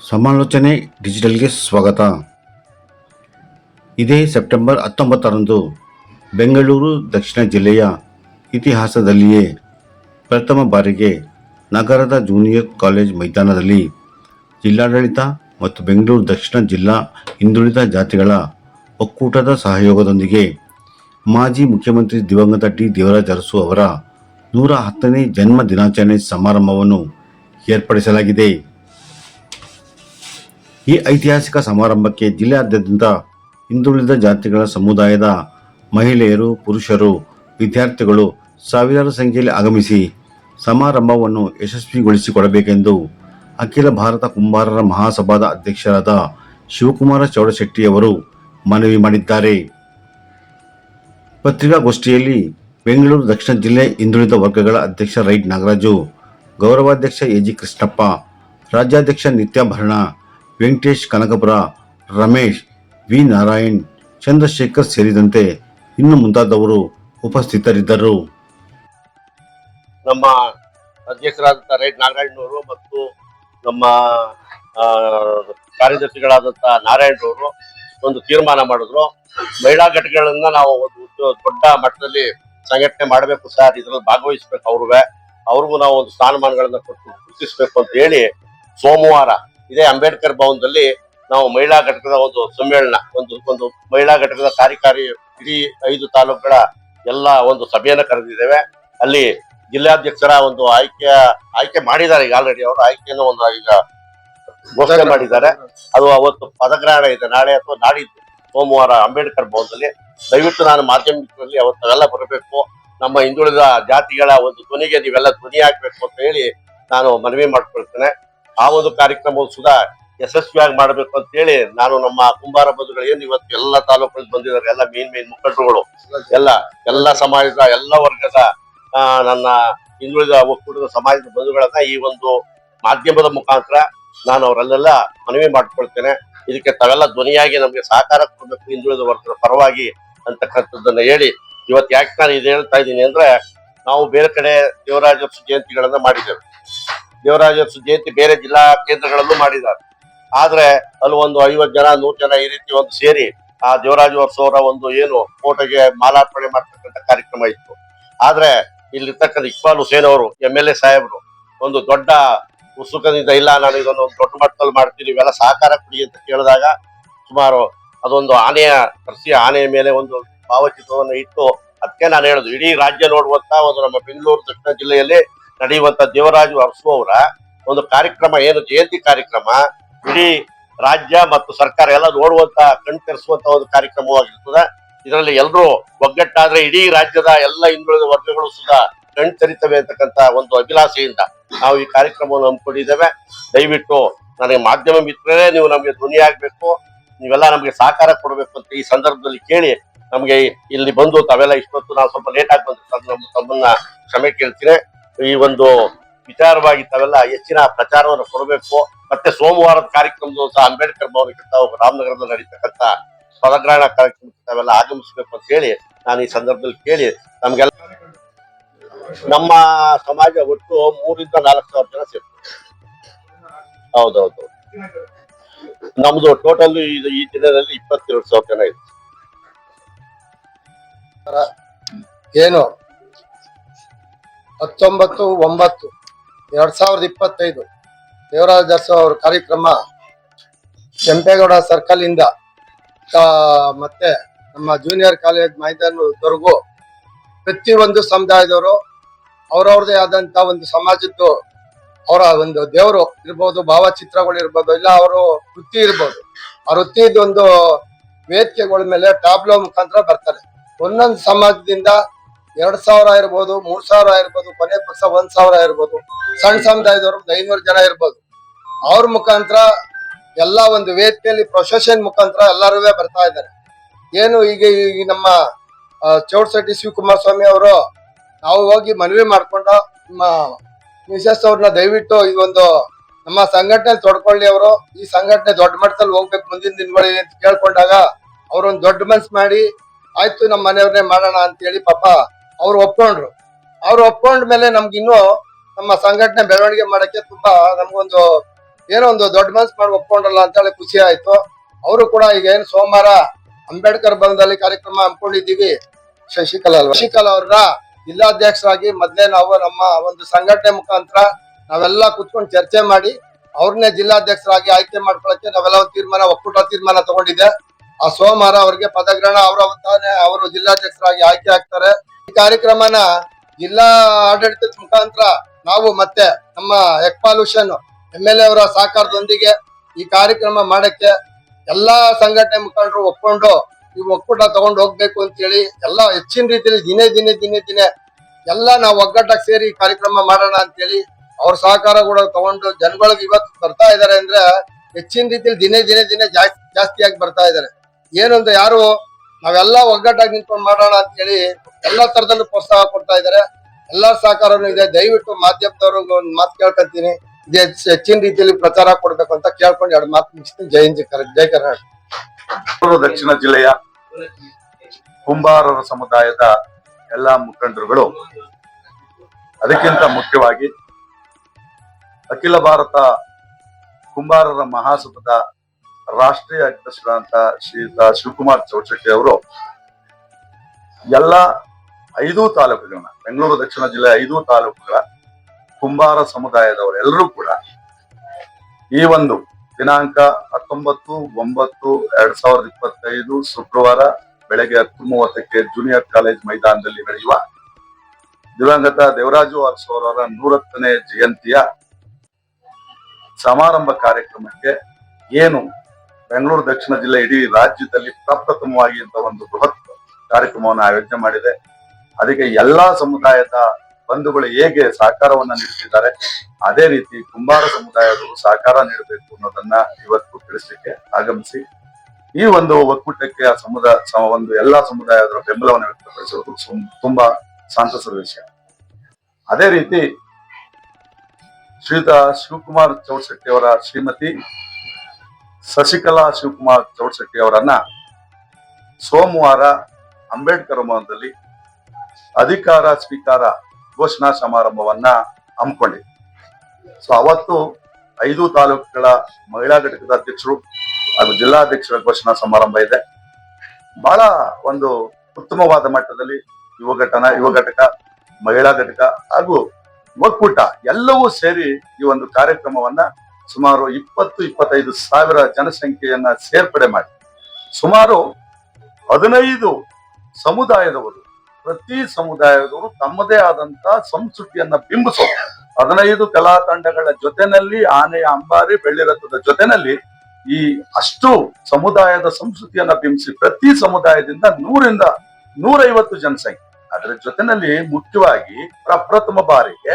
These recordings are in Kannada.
ಸಮಾಲೋಚನೆ ಡಿಜಿಟಲ್ಗೆ ಸ್ವಾಗತ. ಇದೇ ಸೆಪ್ಟೆಂಬರ್ ಹತ್ತೊಂಬತ್ತರಂದು ಬೆಂಗಳೂರು ದಕ್ಷಿಣ ಜಿಲ್ಲೆಯ ಇತಿಹಾಸದಲ್ಲಿಯೇ ಪ್ರಥಮ ಬಾರಿಗೆ ನಗರದ ಜೂನಿಯರ್ ಕಾಲೇಜ್ ಮೈದಾನದಲ್ಲಿ ಜಿಲ್ಲಾಡಳಿತ ಮತ್ತು ಬೆಂಗಳೂರು ದಕ್ಷಿಣ ಜಿಲ್ಲಾ ಹಿಂದುಳಿದ ಜಾತಿಗಳ ಒಕ್ಕೂಟದ ಸಹಯೋಗದೊಂದಿಗೆ ಮಾಜಿ ಮುಖ್ಯಮಂತ್ರಿ ದಿವಂಗತ ಡಿ ದೇವರಾಜ ಅರಸು ಅವರ ನೂರ ಹತ್ತನೇ ಜನ್ಮ ದಿನಾಚರಣೆ ಸಮಾರಂಭವನ್ನು ಏರ್ಪಡಿಸಲಾಗಿದೆ. ಈ ಐತಿಹಾಸಿಕ ಸಮಾರಂಭಕ್ಕೆ ಜಿಲ್ಲೆಯಾದ್ಯಂತ ಹಿಂದುಳಿದ ಜಾತಿಗಳ ಸಮುದಾಯದ ಮಹಿಳೆಯರು, ಪುರುಷರು, ವಿದ್ಯಾರ್ಥಿಗಳು ಸಾವಿರಾರು ಸಂಖ್ಯೆಯಲ್ಲಿ ಆಗಮಿಸಿ ಸಮಾರಂಭವನ್ನು ಯಶಸ್ವಿಗೊಳಿಸಿಕೊಡಬೇಕೆಂದು ಅಖಿಲ ಭಾರತ ಕುಂಬಾರರ ಮಹಾಸಭಾದ ಅಧ್ಯಕ್ಷರಾದ ಶಿವಕುಮಾರ ಚೌಡಶೆಟ್ಟಿಯವರು ಮನವಿ ಮಾಡಿದ್ದಾರೆ. ಪತ್ರಿಕಾಗೋಷ್ಠಿಯಲ್ಲಿ ಬೆಂಗಳೂರು ದಕ್ಷಿಣ ಜಿಲ್ಲೆ ಹಿಂದುಳಿದ ವರ್ಗಗಳ ಅಧ್ಯಕ್ಷ ರೈಟ್ ನಾಗರಾಜು, ಗೌರವಾಧ್ಯಕ್ಷ ಎಜಿ ಕೃಷ್ಣಪ್ಪ, ರಾಜ್ಯಾಧ್ಯಕ್ಷ ನಿತ್ಯಾಭರಣ ವೆಂಕಟೇಶ್, ಕನಕಪುರ, ರಮೇಶ್, ವಿ. ನಾರಾಯಣ್, ಚಂದ್ರಶೇಖರ್ ಸೇರಿದಂತೆ ಇನ್ನು ಮುಂತಾದವರು ಉಪಸ್ಥಿತರಿದ್ದರು. ನಮ್ಮ ಅಧ್ಯಕ್ಷರಾದಂಥ ರೈಟ್ ನಾರಾಯಣರವರು ಮತ್ತು ನಮ್ಮ ಕಾರ್ಯದರ್ಶಿಗಳಾದಂಥ ನಾರಾಯಣರವರು ಒಂದು ತೀರ್ಮಾನ ಮಾಡಿದ್ರು. ಮಹಿಳಾ ಘಟಕಗಳನ್ನ ನಾವು ಒಂದು ದೊಡ್ಡ ಮಟ್ಟದಲ್ಲಿ ಸಂಘಟನೆ ಮಾಡಬೇಕು ಸರ್, ಇದ್ರಲ್ಲಿ ಭಾಗವಹಿಸ್ಬೇಕು ಅವ್ರಿಗೆ ಅವ್ರಿಗೂ ನಾವು ಒಂದು ಸ್ಥಾನಮಾನಗಳನ್ನ ಕೊಟ್ಟು ಗುರುತಿಸ್ಬೇಕು ಅಂತ ಹೇಳಿ ಸೋಮವಾರ ಇದೇ ಅಂಬೇಡ್ಕರ್ ಭವನದಲ್ಲಿ ನಾವು ಮಹಿಳಾ ಘಟಕದ ಒಂದು ಸಮ್ಮೇಳನ ಒಂದು ಒಂದು ಮಹಿಳಾ ಘಟಕದ ಕಾರ್ಯಕಾರಿ ಇಡೀ ಐದು ತಾಲೂಕುಗಳ ಎಲ್ಲ ಒಂದು ಸಭೆಯನ್ನು ಕರೆದಿದ್ದೇವೆ. ಅಲ್ಲಿ ಜಿಲ್ಲಾಧ್ಯಕ್ಷರ ಒಂದು ಆಯ್ಕೆ ಆಯ್ಕೆ ಮಾಡಿದ್ದಾರೆ ಈಗ ಆಲ್ರೆಡಿ ಅವರು. ಆಯ್ಕೆಯನ್ನು ಒಂದು ಈಗ ಘೋಷಣೆ ಮಾಡಿದ್ದಾರೆ. ಅದು ಅವತ್ತು ಪದಗ್ರಹಣ ಇದೆ. ನಾಳೆ ಅಥವಾ ನಾಡಿದ್ದು ಸೋಮವಾರ ಅಂಬೇಡ್ಕರ್ ಭವನದಲ್ಲಿ. ದಯವಿಟ್ಟು ನಾನು ಮಾಧ್ಯಮಿಕರಲ್ಲಿ ಅವತ್ತೆಲ್ಲ ಬರಬೇಕು. ನಮ್ಮ ಹಿಂದುಳಿದ ಜಾತಿಗಳ ಒಂದು ಧ್ವನಿಗೆ ನೀವೆಲ್ಲ ಧ್ವನಿ ಹಾಕ್ಬೇಕು ಅಂತ ಹೇಳಿ ನಾನು ಮನವಿ ಮಾಡ್ಕೊಳ್ತೇನೆ. ಆ ಒಂದು ಕಾರ್ಯಕ್ರಮವನ್ನು ಸುಧಾ ಯಶಸ್ವಿಯಾಗಿ ಮಾಡಬೇಕು ಅಂತ ಹೇಳಿ ನಾನು ನಮ್ಮ ಕುಂಬಾರ ಬಂಧುಗಳು ಏನು ಇವತ್ತು ಎಲ್ಲ ತಾಲೂಕಲ್ಲಿ ಬಂದಿದ್ದಾರೆ, ಎಲ್ಲ ಮೇನ್ ಮೇನ್ ಮುಖಂಡರುಗಳು, ಎಲ್ಲ ಎಲ್ಲ ಸಮಾಜದ, ಎಲ್ಲ ವರ್ಗದ ನನ್ನ ಹಿಂದುಳಿದ ಒಕ್ಕೂಟದ ಸಮಾಜದ ಬಂಧುಗಳನ್ನ ಈ ಒಂದು ಮಾಧ್ಯಮದ ಮುಖಾಂತರ ನಾನು ಅವರಲ್ಲೆಲ್ಲ ಮನವಿ ಮಾಡ್ಕೊಳ್ತೇನೆ. ಇದಕ್ಕೆ ತಾವೆಲ್ಲ ಧ್ವನಿಯಾಗಿ ನಮಗೆ ಸಹಕಾರ ಕೊಡಬೇಕು ಹಿಂದುಳಿದ ವರ್ಗದ ಪರವಾಗಿ ಅಂತಕ್ಕಂಥದ್ದನ್ನ ಹೇಳಿ ಇವತ್ತು ಯಾಕೆ ನಾನು ಇದು ಹೇಳ್ತಾ ಇದ್ದೀನಿ ಅಂದ್ರೆ ನಾವು ಬೇರೆ ಕಡೆ ದೇವರಾಜ ಜಯಂತಿಗಳನ್ನ ಮಾಡಿದ್ದೇವೆ. ದೇವರಾಜ ಜಯಂತಿ ಬೇರೆ ಜಿಲ್ಲಾ ಕೇಂದ್ರಗಳಲ್ಲೂ ಮಾಡಿದ್ದಾರೆ. ಆದ್ರೆ ಅಲ್ಲಿ ಒಂದು ಐವತ್ತು ಜನ, ನೂರು ಜನ ಈ ರೀತಿ ಒಂದು ಸೇರಿ ಆ ದೇವರಾಜ ಅವರ ಒಂದು ಏನು ಫೋಟೋಗೆ ಮಾಲಾರ್ಪಣೆ ಮಾಡ್ತಕ್ಕಂಥ ಕಾರ್ಯಕ್ರಮ ಇತ್ತು. ಆದ್ರೆ ಇಲ್ಲಿರ್ತಕ್ಕಂಥ ಇಕ್ಬಾಲ್ ಹುಸೇನ್ ಅವರು ಎಂ ಎಲ್ ಎ ಸಾಹೇಬರು, ಒಂದು ದೊಡ್ಡ ಉತ್ಸುಕದಿಂದ ಇಲ್ಲ, ನಾನು ಇದೊಂದು ಒಂದು ದೊಡ್ಡ ಮಟ್ಟದಲ್ಲಿ ಮಾಡ್ತೀನಿ, ಇವೆಲ್ಲ ಸಹಕಾರ ಕೊಡಿ ಅಂತ ಕೇಳಿದಾಗ ಸುಮಾರು ಅದೊಂದು ಆನೆಯ ಕೃಷಿ ಆನೆಯ ಮೇಲೆ ಒಂದು ಭಾವಚಿತ್ರವನ್ನು ಇಟ್ಟು, ಅದಕ್ಕೆ ನಾನು ಹೇಳುದು ಇಡೀ ರಾಜ್ಯ ನೋಡುವಂತ ಒಂದು ನಮ್ಮ ಬೆಂಗಳೂರು, ದಕ್ಷಿಣ ಜಿಲ್ಲೆಯಲ್ಲಿ ನಡೆಯುವಂತ ದೇವರಾಜು ಅರಸು ಅವರ ಒಂದು ಕಾರ್ಯಕ್ರಮ ಏನು, ಜಯಂತಿ ಕಾರ್ಯಕ್ರಮ, ಇಡೀ ರಾಜ್ಯ ಮತ್ತು ಸರ್ಕಾರ ಎಲ್ಲ ನೋಡುವಂತ, ಕಣ್ ತೆರೆಸುವಂತ ಒಂದು ಕಾರ್ಯಕ್ರಮವಾಗಿರ್ತದೆ. ಇದರಲ್ಲಿ ಎಲ್ಲರೂ ಒಗ್ಗಟ್ಟಾದ್ರೆ ಇಡೀ ರಾಜ್ಯದ ಎಲ್ಲ ಹಿಂದುಳಿದ ವರ್ಗಗಳು ಸುಧಾ ಕಣ್ತರಿತವೆ ಅಂತಕ್ಕಂತ ಒಂದು ಅಭಿಲಾಷೆಯಿಂದ ನಾವು ಈ ಕಾರ್ಯಕ್ರಮವನ್ನು ಹಮ್ಮಿಕೊಂಡಿದ್ದೇವೆ. ದಯವಿಟ್ಟು ನನಗೆ ಮಾಧ್ಯಮ ಮಿತ್ರರೇ, ನೀವು ನಮಗೆ ಧ್ವನಿಯಾಗಬೇಕು ನೀವೆಲ್ಲ ನಮಗೆ ಸಹಕಾರ ಕೊಡಬೇಕು ಅಂತ ಈ ಸಂದರ್ಭದಲ್ಲಿ ಕೇಳಿ ನಮಗೆ ಇಲ್ಲಿ ಬಂದು ತಾವೆಲ್ಲ ಇಷ್ಟೊತ್ತು ನಾವು ಸ್ವಲ್ಪ ಲೇಟ್ ಆಗಿ ಬಂದ್ರೆ ತಮ್ಮನ್ನ ಕ್ಷಮೆ ಕೇಳ್ತೀನಿ. ಈ ಒಂದು ವಿಚಾರವಾಗಿ ತಾವೆಲ್ಲ ಹೆಚ್ಚಿನ ಪ್ರಚಾರವನ್ನು ಕೊಡಬೇಕು. ಮತ್ತೆ ಸೋಮವಾರದ ಕಾರ್ಯಕ್ರಮದ ಸಹ ಅಂಬೇಡ್ಕರ್ ಭವನಕ್ಕೆ ತಾವು ರಾಮನಗರದಲ್ಲಿ ನಡೀತಕ್ಕಂಥ ಪದಗ್ರಹಣ ಕಾರ್ಯಕ್ರಮಕ್ಕೆ ತಾವೆಲ್ಲ ಆಗಮಿಸಬೇಕು ಅಂತ ಹೇಳಿ ನಾನು ಈ ಸಂದರ್ಭದಲ್ಲಿ ಕೇಳಿ ನಮಗೆಲ್ಲ ನಮ್ಮ ಸಮಾಜ ಒಟ್ಟು ಮೂರಿಂದ ನಾಲ್ಕು ಸಾವಿರ ಜನ ಸೇರ್ತಾರೆ. ಹೌದೌದು. ನಮ್ದು ಟೋಟಲ್ ಈ ದಿನದಲ್ಲಿ ಇಪ್ಪತ್ತೆರಡು ಸಾವಿರ ಜನ ಇದೆ ಏನು? ಹತ್ತೊಂಬತ್ತು, ಒಂಬತ್ತು, ಎರಡ್ ಸಾವಿರದ ಇಪ್ಪತ್ತೈದು. ದೇವರಾಜ ಅವರ ಕಾರ್ಯಕ್ರಮ ಕೆಂಪೇಗೌಡ ಸರ್ಕಲ್ ಇಂದ ಮತ್ತೆ ನಮ್ಮ ಜೂನಿಯರ್ ಕಾಲೇಜ್ ಮೈದಾನದವರೆಗೂ ಪ್ರತಿಯೊಂದು ಸಮುದಾಯದವರು ಅವ್ರವ್ರದೇ ಆದಂತ ಒಂದು ಸಮಾಜದ್ದು ಅವರ ಒಂದು ದೇವರು ಇರ್ಬೋದು, ಭಾವಚಿತ್ರಗಳು ಇರ್ಬೋದು, ಇಲ್ಲ ಅವರು ವೃತ್ತಿ ಇರ್ಬೋದು. ಆ ವೃತ್ತಿದೊಂದು ವೇದಿಕೆಗಳ ಮೇಲೆ ಟ್ಯಾಬ್ಲೋ ಮುಖಾಂತರ ಬರ್ತಾರೆ. ಒಂದೊಂದು ಸಮಾಜದಿಂದ ಎರಡ್ ಸಾವಿರ ಇರ್ಬೋದು, ಮೂರ್ ಸಾವಿರ ಇರ್ಬೋದು, ಕೊನೆ ಪಕ್ಷ ಒಂದ್ ಸಾವಿರ ಇರ್ಬೋದು, ಸಣ್ಣ ಸಮುದಾಯದವರು ಐನೂರು ಜನ ಇರ್ಬೋದು. ಅವ್ರ ಮುಖಾಂತರ ಎಲ್ಲಾ ಒಂದು ವೇದಿಕೆಯಲ್ಲಿ ಪ್ರೊಸೆಷನ್ ಮುಖಾಂತರ ಎಲ್ಲರೂ ಬರ್ತಾ ಇದ್ದಾರೆ. ಏನು ಈಗ ಈ ನಮ್ಮ ಚೌಡಶೆಟ್ಟಿ ಶಿವಕುಮಾರ ಸ್ವಾಮಿ ಅವರು ನಾವು ಹೋಗಿ ಮನವಿ ಮಾಡ್ಕೊಂಡು ನಮ್ಮ ಮಿಸಸ್ ಅವ್ರನ್ನ ದಯವಿಟ್ಟು ಈ ಒಂದು ನಮ್ಮ ಸಂಘಟನೆ ತೊಡ್ಕೊಳ್ಳಿ ಅವರು. ಈ ಸಂಘಟನೆ ದೊಡ್ಡ ಮಟ್ಟದಲ್ಲಿ ಹೋಗ್ಬೇಕು ಮುಂದಿನ ದಿನಗಳಲ್ಲಿ ಅಂತ ಕೇಳ್ಕೊಂಡಾಗ ಅವ್ರೊಂದು ದೊಡ್ಡ ಮನ್ಸು ಮಾಡಿ, ಆಯ್ತು ನಮ್ಮ ಮನೆಯವ್ರನ್ನೇ ಮಾಡೋಣ ಅಂತ ಹೇಳಿ ಪಾಪ ಅವ್ರು ಒಪ್ಕೊಂಡ್ರು. ಅವ್ರು ಒಪ್ಕೊಂಡ ಮೇಲೆ ನಮ್ಗಿನ್ನೂ ನಮ್ಮ ಸಂಘಟನೆ ಬೆಳವಣಿಗೆ ಮಾಡಕ್ಕೆ ತುಂಬಾ ನಮ್ಗೊಂದು ಏನೋ ಒಂದು ದೊಡ್ಡ ಮನ್ಸು ಮಾಡಿ ಒಪ್ಕೊಂಡ್ರಲ್ಲ ಅಂತ ಹೇಳಿ ಖುಷಿ ಆಯ್ತು. ಅವರು ಕೂಡ ಈಗ ಏನು ಸೋಮವಾರ ಅಂಬೇಡ್ಕರ್ ಭವನದಲ್ಲಿ ಕಾರ್ಯಕ್ರಮ ಹಮ್ಮಿಕೊಂಡಿದ್ದೀವಿ. ಶಶಿಕಲಾ ಶಶಿಕಲಾ ಅವ್ರನ್ನ ಜಿಲ್ಲಾಧ್ಯಕ್ಷರಾಗಿ ಮೊದಲೇ ನಾವು ನಮ್ಮ ಒಂದು ಸಂಘಟನೆ ಮುಖಾಂತರ ನಾವೆಲ್ಲ ಕುತ್ಕೊಂಡು ಚರ್ಚೆ ಮಾಡಿ ಅವ್ರನ್ನೇ ಜಿಲ್ಲಾಧ್ಯಕ್ಷರಾಗಿ ಆಯ್ಕೆ ಮಾಡ್ಕೊಳಕ್ಕೆ ನಾವೆಲ್ಲ ತೀರ್ಮಾನ, ಒಕ್ಕೂಟ ತೀರ್ಮಾನ ತಗೊಂಡಿದೆ ಆ ಸೋಮವಾರ ಅವರಿಗೆ ಪದಗ್ರಹಣ ಅವರ ತಾನೇ ಅವರು ಜಿಲ್ಲಾಧ್ಯಕ್ಷರಾಗಿ ಆಯ್ಕೆ ಆಗ್ತಾರೆ. ಈ ಕಾರ್ಯಕ್ರಮನ ಜಿಲ್ಲಾ ಆಡಳಿತದ ಮುಖಾಂತರ ನಾವು ಮತ್ತೆ ನಮ್ಮ ಎಕ್ಪಾಲೂಷನ್ ಹುಷನ್ ಎಂ ಎಲ್ ಎ ಅವರ ಸಹಕಾರದೊಂದಿಗೆ ಈ ಕಾರ್ಯಕ್ರಮ ಮಾಡಕ್ಕೆ ಎಲ್ಲಾ ಸಂಘಟನೆ ಮುಖಂಡರು ಒಪ್ಕೊಂಡು ಈ ಒಕ್ಕೂಟ ತಗೊಂಡು ಹೋಗ್ಬೇಕು ಅಂತ ಹೇಳಿ ಎಲ್ಲ ಹೆಚ್ಚಿನ ರೀತಿಯಲ್ಲಿ ದಿನೇ ದಿನೇ ದಿನೇ ದಿನೇ ಎಲ್ಲ ನಾವು ಒಗ್ಗಟ್ಟಾಗಿ ಸೇರಿ ಈ ಕಾರ್ಯಕ್ರಮ ಮಾಡೋಣ ಅಂತ ಹೇಳಿ ಅವ್ರ ಸಹಕಾರ ಕೂಡ ತಗೊಂಡು ಜನಗಳಿಗೆ ಇವತ್ತು ಬರ್ತಾ ಇದ್ದಾರೆ ಅಂದ್ರೆ ಹೆಚ್ಚಿನ ರೀತಿಯಲ್ಲಿ ದಿನೇ ದಿನೇ ದಿನೇ ಜಾಸ್ತಿ ಜಾಸ್ತಿಯಾಗಿ ಬರ್ತಾ ಇದಾರೆ ಏನಂದ್ರೆ ಯಾರು, ನಾವೆಲ್ಲ ಒಗ್ಗಟ್ಟಾಗಿ ನಿಂತ್ಕೊಂಡು ಮಾಡೋಣ ಅಂತ ಹೇಳಿ ಎಲ್ಲಾ ತರದಲ್ಲೂ ಪ್ರೋತ್ಸಾಹ ಕೊಡ್ತಾ ಇದಾರೆ ಎಲ್ಲಾ ಸಹಕಾರನೂ ಇದೆ. ದಯವಿಟ್ಟು ಮಾಧ್ಯಮದವ್ರಿಗೆ ಒಂದು ಮಾತು ಕೇಳ್ಕೊಂತೀನಿ. ಇದೇ ಹೆಚ್ಚಿನ ರೀತಿಯಲ್ಲಿ ಪ್ರಚಾರ ಕೊಡ್ಬೇಕು ಅಂತ ಕೇಳ್ಕೊಂಡು ಎರಡು ಮಾತು ಮುಗಿಸ್ತೀನಿ. ಜೈ ಕರ್ನಾಟಕ ಜೈ ಕರ್ನಾಟಕ. ದಕ್ಷಿಣ ಜಿಲ್ಲೆಯ ಕುಂಬಾರರ ಸಮುದಾಯದ ಎಲ್ಲಾ ಮುಖಂಡರುಗಳು, ಅದಕ್ಕಿಂತ ಮುಖ್ಯವಾಗಿ ಅಖಿಲ ಭಾರತ ಕುಂಬಾರರ ಮಹಾಸಭಾದ ರಾಷ್ಟ್ರೀಯ ಅಧ್ಯಕ್ಷರಾದಂತ ಶ್ರೀಯುತ ಶಿವಕುಮಾರ್ ಚೌಚಟ್ಟಿ ಅವರು ಎಲ್ಲ ಐದು ತಾಲೂಕುಗಳನ್ನ, ಬೆಂಗಳೂರು, ದಕ್ಷಿಣ ಜಿಲ್ಲೆ ಐದು ತಾಲೂಕುಗಳ ಕುಂಬಾರ ಸಮುದಾಯದವರೆಲ್ಲರೂ ಕೂಡ ಈ ಒಂದು ದಿನಾಂಕ ಹತ್ತೊಂಬತ್ತು, ಒಂಬತ್ತು, ಎರಡ್ ಸಾವಿರದ ಇಪ್ಪತ್ತೈದು ಶುಕ್ರವಾರ ಬೆಳಗ್ಗೆ ಹತ್ತು ಮೂವತ್ತಕ್ಕೆ ಜೂನಿಯರ್ ಕಾಲೇಜ್ ಮೈದಾನದಲ್ಲಿ ನಡೆಯುವ ದಿವಂಗತ ದೇವರಾಜು ಅರಸು ನೂರತ್ತನೇ ಜಯಂತಿಯ ಸಮಾರಂಭ ಕಾರ್ಯಕ್ರಮಕ್ಕೆ ಏನು ಬೆಂಗಳೂರು ದಕ್ಷಿಣ ಜಿಲ್ಲೆ ಇಡೀ ರಾಜ್ಯದಲ್ಲಿ ಪ್ರಪ್ರಥಮವಾಗಿ ಅಂತ ಒಂದು ಬೃಹತ್ ಕಾರ್ಯಕ್ರಮವನ್ನು ಆಯೋಜನೆ ಮಾಡಿದೆ. ಅದಕ್ಕೆ ಎಲ್ಲಾ ಸಮುದಾಯದ ಬಂಧುಗಳು ಹೇಗೆ ಸಹಕಾರವನ್ನ ನೀಡುತ್ತಿದ್ದಾರೆ, ಅದೇ ರೀತಿ ಕುಂಬಾರ ಸಮುದಾಯದ ಸಹಕಾರ ನೀಡಬೇಕು ಅನ್ನೋದನ್ನ ಇವತ್ತು ತಿಳಿಸಲಿಕ್ಕೆ ಆಗಮಿಸಿ, ಈ ಒಂದು ಒಕ್ಕೂಟಕ್ಕೆ ಆ ಸಮುದಾಯ ಒಂದು ಎಲ್ಲಾ ಸಮುದಾಯದ ಬೆಂಬಲವನ್ನು ವ್ಯಕ್ತಪಡಿಸುವುದು ತುಂಬಾ ಸಂತಸದ ವಿಷಯ ಅದೇ ರೀತಿ ಶ್ರೀಯುತ ಶಿವಕುಮಾರ್ ಚೌಡಶೆಟ್ಟಿ ಶ್ರೀಮತಿ ಶಶಿಕಲಾ ಶಿವಕುಮಾರ್ ಚೌಡಶೆಟ್ಟಿ ಅವರನ್ನ ಸೋಮವಾರ ಅಂಬೇಡ್ಕರ್ ಭವನದಲ್ಲಿ ಅಧಿಕಾರ ಸ್ವೀಕಾರ ಘೋಷಣಾ ಸಮಾರಂಭವನ್ನ ಹಮ್ಮಿಕೊಂಡಿದೆ ಸೊ ಅವತ್ತು ಐದು ತಾಲೂಕುಗಳ ಮಹಿಳಾ ಘಟಕದ ಅಧ್ಯಕ್ಷರು ಹಾಗೂ ಜಿಲ್ಲಾಧ್ಯಕ್ಷರ ಘೋಷಣಾ ಸಮಾರಂಭ ಇದೆ. ಬಹಳ ಒಂದು ಉತ್ತಮವಾದ ಮಟ್ಟದಲ್ಲಿ ಯುವ ಘಟನ, ಯುವ ಘಟಕ, ಮಹಿಳಾ ಘಟಕ ಹಾಗೂ ಒಕ್ಕೂಟ ಎಲ್ಲವೂ ಸೇರಿ ಈ ಒಂದು ಕಾರ್ಯಕ್ರಮವನ್ನ ಸುಮಾರು ಇಪ್ಪತ್ತು, ಇಪ್ಪತ್ತೈದು ಸಾವಿರ ಜನಸಂಖ್ಯೆಯನ್ನ ಸೇರ್ಪಡೆ ಮಾಡಿ. ಸುಮಾರು ಹದಿನೈದು ಸಮುದಾಯದವರು, ಪ್ರತಿ ಸಮುದಾಯದವರು ತಮ್ಮದೇ ಆದಂತ ಸಂಸ್ಕೃತಿಯನ್ನ ಬಿಂಬಿಸೋ, ಹದಿನೈದು ಕಲಾ ತಂಡಗಳ ಜೊತೆನಲ್ಲಿ ಆನೆಯ ಅಂಬಾರಿ ಬೆಳ್ಳಿರಥದ ಜೊತೆನಲ್ಲಿ ಈ ಅಷ್ಟು ಸಮುದಾಯದ ಸಂಸ್ಕೃತಿಯನ್ನ ಬಿಂಬಿಸಿ ಪ್ರತಿ ಸಮುದಾಯದಿಂದ ನೂರಿಂದ ನೂರೈವತ್ತು ಜನಸಂಖ್ಯೆ. ಅದರ ಜೊತೆನಲ್ಲಿ ಮುಖ್ಯವಾಗಿ ಪ್ರಪ್ರಥಮ ಬಾರಿಗೆ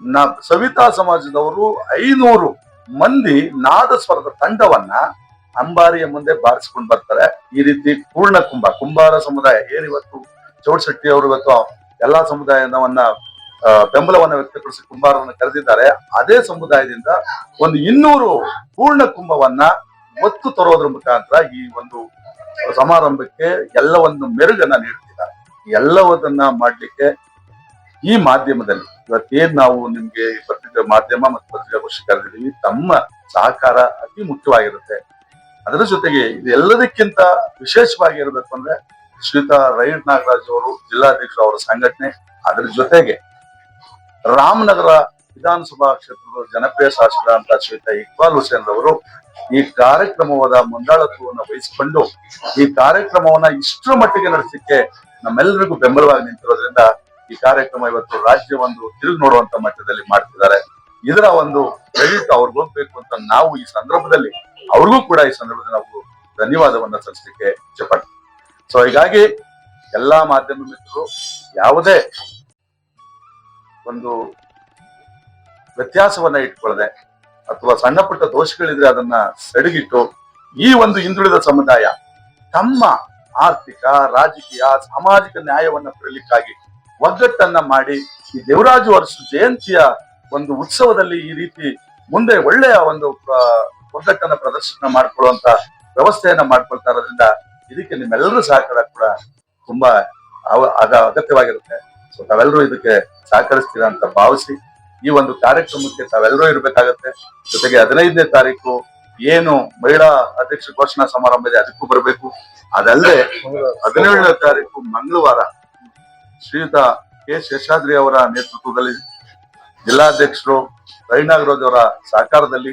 ನ ಸವಿತಾ ಸಮಾಜದವರು ಐನೂರು ಮಂದಿ ನಾದಸ್ವರದ ತಂಡವನ್ನ ಅಂಬಾರಿಯ ಮುಂದೆ ಬಾರಿಸ್ಕೊಂಡು ಬರ್ತಾರೆ. ಈ ರೀತಿ ಪೂರ್ಣ ಕುಂಭ ಕುಂಬಾರ ಸಮುದಾಯ ಏನಿವತ್ತು ಚೌಡಶೆಟ್ಟಿ ಅವರು ಇವತ್ತು ಎಲ್ಲಾ ಸಮುದಾಯವನ್ನ ಬೆಂಬಲವನ್ನ ವ್ಯಕ್ತಪಡಿಸಿ ಕುಂಬಾರವನ್ನು ಕರೆದಿದ್ದಾರೆ. ಅದೇ ಸಮುದಾಯದಿಂದ ಒಂದು ಇನ್ನೂರು ಪೂರ್ಣ ಕುಂಭವನ್ನ ಒತ್ತು ತರೋದ್ರ ಮುಖಾಂತರ ಈ ಒಂದು ಸಮಾರಂಭಕ್ಕೆ ಎಲ್ಲವನ್ನು ಮೆರುಗನ್ನ ನೀಡುತ್ತಿದ್ದಾರೆ ಎಲ್ಲವನ್ನ ಮಾಡ್ಲಿಕ್ಕೆ ಈ ಮಾಧ್ಯಮದಲ್ಲಿ. ಇವತ್ತೇನ್ ನಾವು ನಿಮ್ಗೆ ಪತ್ರಿಕಾ ಮಾಧ್ಯಮ ಮತ್ತು ಪತ್ರಿಕಾಗೋಷ್ಠಿ ಕರೆದಿದ್ದೀವಿ ತಮ್ಮ ಸಹಕಾರ ಅತಿ ಮುಖ್ಯವಾಗಿರುತ್ತೆ. ಅದರ ಜೊತೆಗೆ ಇದೆಲ್ಲದಕ್ಕಿಂತ ವಿಶೇಷವಾಗಿ ಇರಬೇಕು ಅಂದ್ರೆ ಶ್ರೀತಾ ರೈಡ್ ನಾಗರಾಜ್ ಅವರು, ಜಿಲ್ಲಾಧ್ಯಕ್ಷರು ಅವರ ಸಂಘಟನೆ, ಅದರ ಜೊತೆಗೆ ರಾಮನಗರ ವಿಧಾನಸಭಾ ಕ್ಷೇತ್ರದ ಜನಪ್ರಿಯ ಶಾಸಕ ಅಂತ ಶ್ರೀತ ಇಕ್ಬಾಲ್ ಹುಸೇನ್ ಅವರು ಈ ಕಾರ್ಯಕ್ರಮವಾದ ಮುಂದಾಳತ್ವವನ್ನು ವಹಿಸಿಕೊಂಡು ಈ ಕಾರ್ಯಕ್ರಮವನ್ನ ಇಷ್ಟರ ಮಟ್ಟಿಗೆ ನಡೆಸಲಿಕ್ಕೆ ನಮ್ಮೆಲ್ಲರಿಗೂ ಬೆಂಬಲವಾಗಿ ನಿಂತಿರೋದ್ರಿಂದ ಈ ಕಾರ್ಯಕ್ರಮ ಇವತ್ತು ರಾಜ್ಯ ಒಂದು ತಿರುಗಿ ನೋಡುವಂತ ಮಟ್ಟದಲ್ಲಿ ಮಾಡ್ತಿದ್ದಾರೆ. ಇದರ ಒಂದು ಕ್ರೆಡಿಟ್ ಅವ್ರಿಗೆ ಹೋಗ್ಬೇಕು ಅಂತ ನಾವು ಈ ಸಂದರ್ಭದಲ್ಲಿ ಅವ್ರಿಗೂ ಕೂಡ ಈ ಸಂದರ್ಭದಲ್ಲಿ ನಾವು ಧನ್ಯವಾದವನ್ನ ಸಲ್ಲಿಸಲಿಕ್ಕೆ ಇಷ್ಟಪಡ್ತೀವಿ ಸೊ ಹೀಗಾಗಿ ಎಲ್ಲಾ ಮಾಧ್ಯಮ ಮಿತ್ರರು ಯಾವುದೇ ಒಂದು ವ್ಯತ್ಯಾಸವನ್ನ ಇಟ್ಕೊಳ್ಳದೆ ಅಥವಾ ಸಣ್ಣ ಪುಟ್ಟ ದೋಷಗಳಿದ್ರೆ ಅದನ್ನ ಸೆಡಗಿಟ್ಟು ಈ ಒಂದು ಹಿಂದುಳಿದ ಸಮುದಾಯ ತಮ್ಮ ಆರ್ಥಿಕ, ರಾಜಕೀಯ, ಸಾಮಾಜಿಕ ನ್ಯಾಯವನ್ನ ಪಡೆಯಲಿಕ್ಕಾಗಿ ಒಗ್ಗಟ್ಟನ್ನ ಮಾಡಿ ಈ ದೇವರಾಜು ಅರಸು ಜಯಂತಿಯ ಒಂದು ಉತ್ಸವದಲ್ಲಿ ಈ ರೀತಿ ಮುಂದೆ ಒಳ್ಳೆಯ ಒಂದು ಒಗ್ಗಟ್ಟನ್ನ ಪ್ರದರ್ಶನ ಮಾಡ್ಕೊಳ್ಳುವಂತ ವ್ಯವಸ್ಥೆಯನ್ನ ಮಾಡ್ಕೊಳ್ತಾ ಇರೋದ್ರಿಂದ ಇದಕ್ಕೆ ನಿಮ್ಮೆಲ್ಲರೂ ಸಹಕಾರ ಕೂಡ ತುಂಬಾ ಅದ ಅಗ ಅಗತ್ಯವಾಗಿರುತ್ತೆ. ಸೊ ತಾವೆಲ್ಲರೂ ಇದಕ್ಕೆ ಸಹಕರಿಸ್ತೀರಾ ಅಂತ ಭಾವಿಸಿ ಈ ಒಂದು ಕಾರ್ಯಕ್ರಮಕ್ಕೆ ತಾವೆಲ್ಲರೂ ಇರ್ಬೇಕಾಗತ್ತೆ. ಜೊತೆಗೆ ಹದಿನೈದನೇ ತಾರೀಕು ಏನು ಮಹಿಳಾ ಅಧ್ಯಕ್ಷ ಘೋಷಣಾ ಸಮಾರಂಭ ಇದೆ, ಅದಕ್ಕೂ ಬರಬೇಕು. ಅದಲ್ಲದೆ ಹದಿನೇಳನೇ ತಾರೀಕು ಮಂಗಳವಾರ ಶ್ರೀಯುತ ಕೆ. ಶೇಷಾದ್ರಿ ಅವರ ನೇತೃತ್ವದಲ್ಲಿ ಜಿಲ್ಲಾಧ್ಯಕ್ಷರು, ರೈನಾಗರಾಜ್ ಅವರ ಸಹಕಾರದಲ್ಲಿ